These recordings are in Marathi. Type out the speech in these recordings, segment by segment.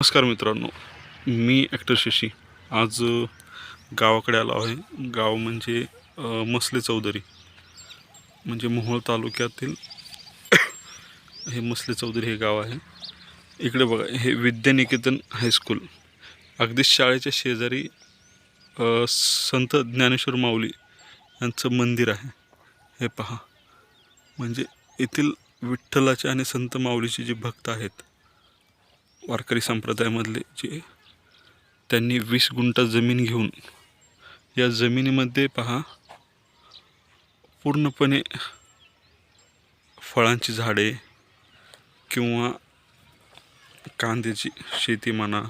नमस्कार मित्रांनो मी ॲक्टर शशी. आज गावाकडे आलो आहे. गाव म्हणजे मसले चौधरी. म्हणजे मोहोळ तालुक्यातील हे मसले चौधरी हे गाव आहे. इकडे बघा हे विद्यानिकेतन हायस्कूल अगदी शाळेच्या शेजारी संत ज्ञानेश्वर माऊली यांचं मंदिर आहे. हे पहा. म्हणजे येथील विठ्ठलाचे आणि संत माऊलीचे जे भक्त आहेत वारकरी संप्रदायामधले जे त्यांनी वीस गुंठा जमीन घेऊन या जमिनीमध्ये पहा पूर्णपणे फळांची झाडे किंवा कांद्याची शेती म्हणा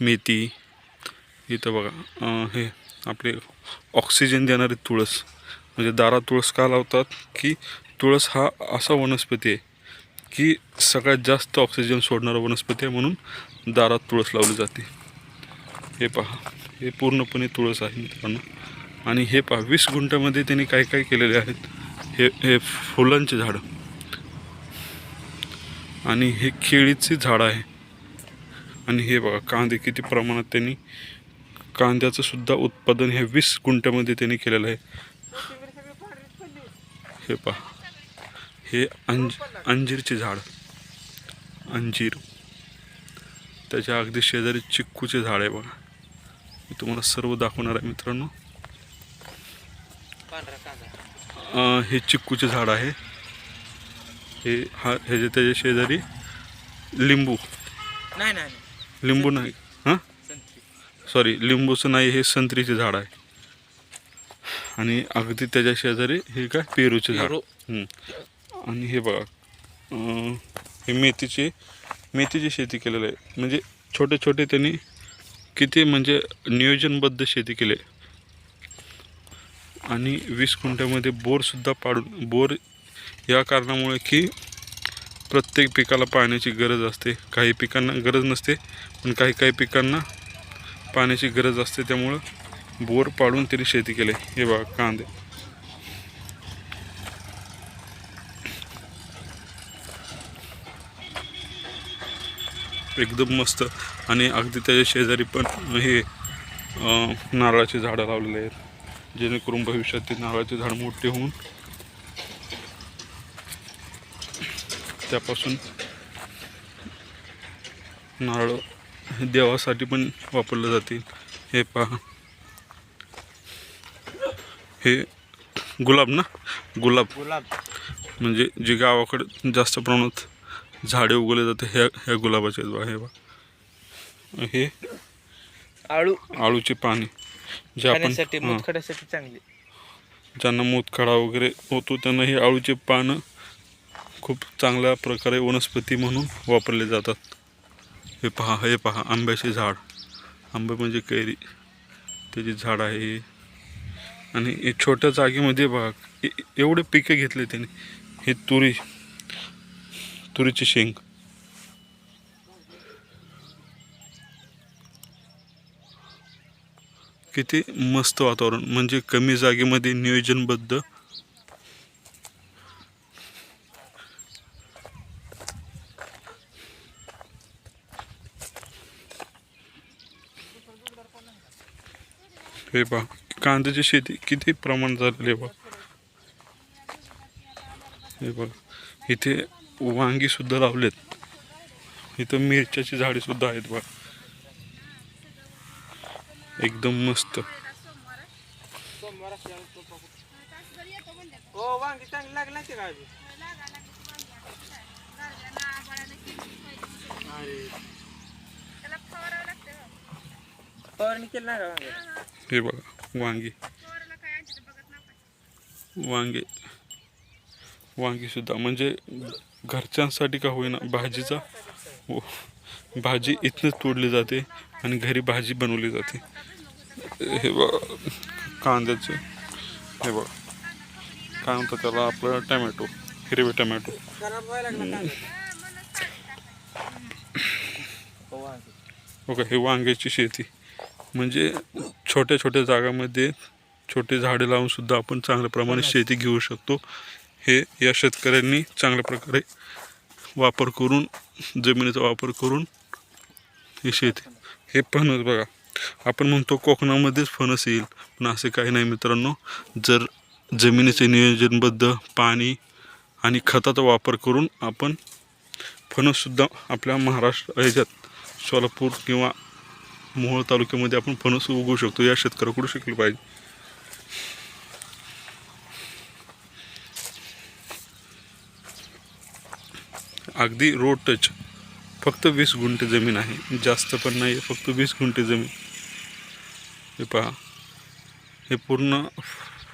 मेथी इथं बघा हे आपले ऑक्सिजन देणारे तुळस म्हणजे दारा तुळस का लावतात की तुळस हा असा वनस्पती आहे की सगळ्यात जास्त ऑक्सिजन सोडणारा वनस्पती आहे म्हणून दारात तुळस लावली जाते. हे पहा हे पूर्णपणे तुळस आहे मित्रांनो. आणि हे पहा वीस गुंठ्यामध्ये त्यांनी काय काय केलेले आहेत. हे हे फुलांचे झाडं. आणि हे केळीचे झाड आहे. आणि हे बघा कांदे किती प्रमाणात त्यांनी कांद्याचं सुद्धा उत्पादन हे वीस गुंठ्यामध्ये त्यांनी केलेलं आहे. हे पहा. हे अंज अंजीरचे झाड. अंजीर. त्याच्या अगदी शेजारी चिक्कूचे झाड आहे बघा. मी तुम्हाला सर्व दाखवणार आहे मित्रांनो. हे चिक्कूचे झाड आहे. हे हा ह्याच्या त्याच्या शेजारी लिंबू. नाही नाही लिंबू नाही. हां? सॉरी लिंबूचं नाही हे संत्रीचे झाड आहे. आणि अगदी त्याच्या शेजारी हे काय? पेरूचे झाड. आणि हे बघा हे मेथीची मेथीची शेती केलेलं आहे. म्हणजे छोटे छोटे त्यांनी किती म्हणजे नियोजनबद्ध शेती केली आहे. आणि वीस कुंट्यामध्ये बोरसुद्धा पाडून बोर या कारणामुळे की प्रत्येक पिकाला पाण्याची गरज असते. काही पिकांना गरज नसते पण काही काही पिकांना पाण्याची गरज असते. त्यामुळं बोर पाडून तरी शेती केली हे बघा कांदे. एकदम मस्त आणि अगदी त्याच्या शेजारी पण हे नारळाची झाडं लावलेली आहेत. जेणेकरून भविष्यात ते नारळाचे झाड मोठे होऊन त्यापासून नारळ हे देवासाठी पण वापरलं जातील. हे पहा. हे गुलाब ना? गुलाब. गुलाब. म्हणजे जे गावाकडे जास्त प्रमाणात झाडे उगवले जाते ह्या ह्या गुलाबाचे हे बघा हे आळू. आळूची पाने जे आपण मुतखड्यासाठी चांगली. ज्यांना मूतखडा वगैरे होतो त्यांना ही आळूचे पानं खूप चांगल्या प्रकारे वनस्पती म्हणून वापरले जातात. हे पहा हे पहा आंब्याचे झाड. आंबे म्हणजे कैरी. त्याचे झाड आहे हे. आणि हे छोट्या जागेमध्ये बघा एवढे पिके घेतले त्याने. हे तुरी. तुरीची शेंग. किती मस्त वातावरण म्हणजे कमी जागेमध्ये नियोजनबद्ध. हे पहा कांद्याची शेती किती प्रमाण झालेली आहे बघा. हे बघा इथे वांगी सुद्धा लावलेत. इथं मिरच्याची झाडे सुद्धा आहेत बघा. एकदम मस्त. हो हे बघा वांगी. वांगे. वांगी सुद्धा म्हणजे घरच्यांसाठी का होईना भाजीचा? हो. भाजी इथनंच तोडली जाते आणि घरी भाजी बनवली जाते. हे बघ कांद्याचे. हे बघ. काय म्हणतात त्याला आपलं? टमॅटो हिरवे टमॅटो. ओके हे वांग्याची शेती. म्हणजे छोट्या छोट्या जागामध्ये छोटे झाडे लावून सुद्धा आपण चांगल्या प्रमाणे शेती घेऊ शकतो. हे या शेतकऱ्यांनी चांगल्या प्रकारे वापर करून जमिनीचा वापर करून हे शेती हे फणस बघा. आपण म्हणतो कोकणामध्येच फणस येईल. पण असे काही नाही मित्रांनो. जर जमिनीचे नियोजनबद्ध पाणी आणि खताचा वापर करून आपण फणससुद्धा आपल्या महाराष्ट्र ह्याच्यात सोलापूर किंवा मोहोळ तालुक्यामध्ये आपण फणस उगवू शकतो. या शेतकऱ्याकडून शिकलं पाहिजे. अगदी रोड टच फक्त वीस गुंठे जमीन आहे. जास्त पण नाही फक्त वीस गुंठे जमीन. हे पहा. हे पूर्ण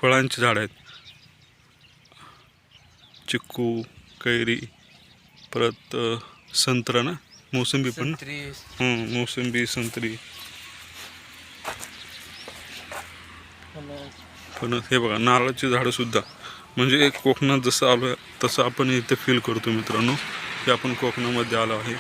फळांची झाड आहेत. चिक्कू कैरी परत संत्रा ना? मोसंबी पण हं, मोसंबी संत्री. फणस हे बघा नारळाची झाडं सुद्धा. म्हणजे कोकणात जसं आलो आहे तसं आपण इथे फील करतो मित्रांनो. की आपण कोकणामध्ये आलो आहे.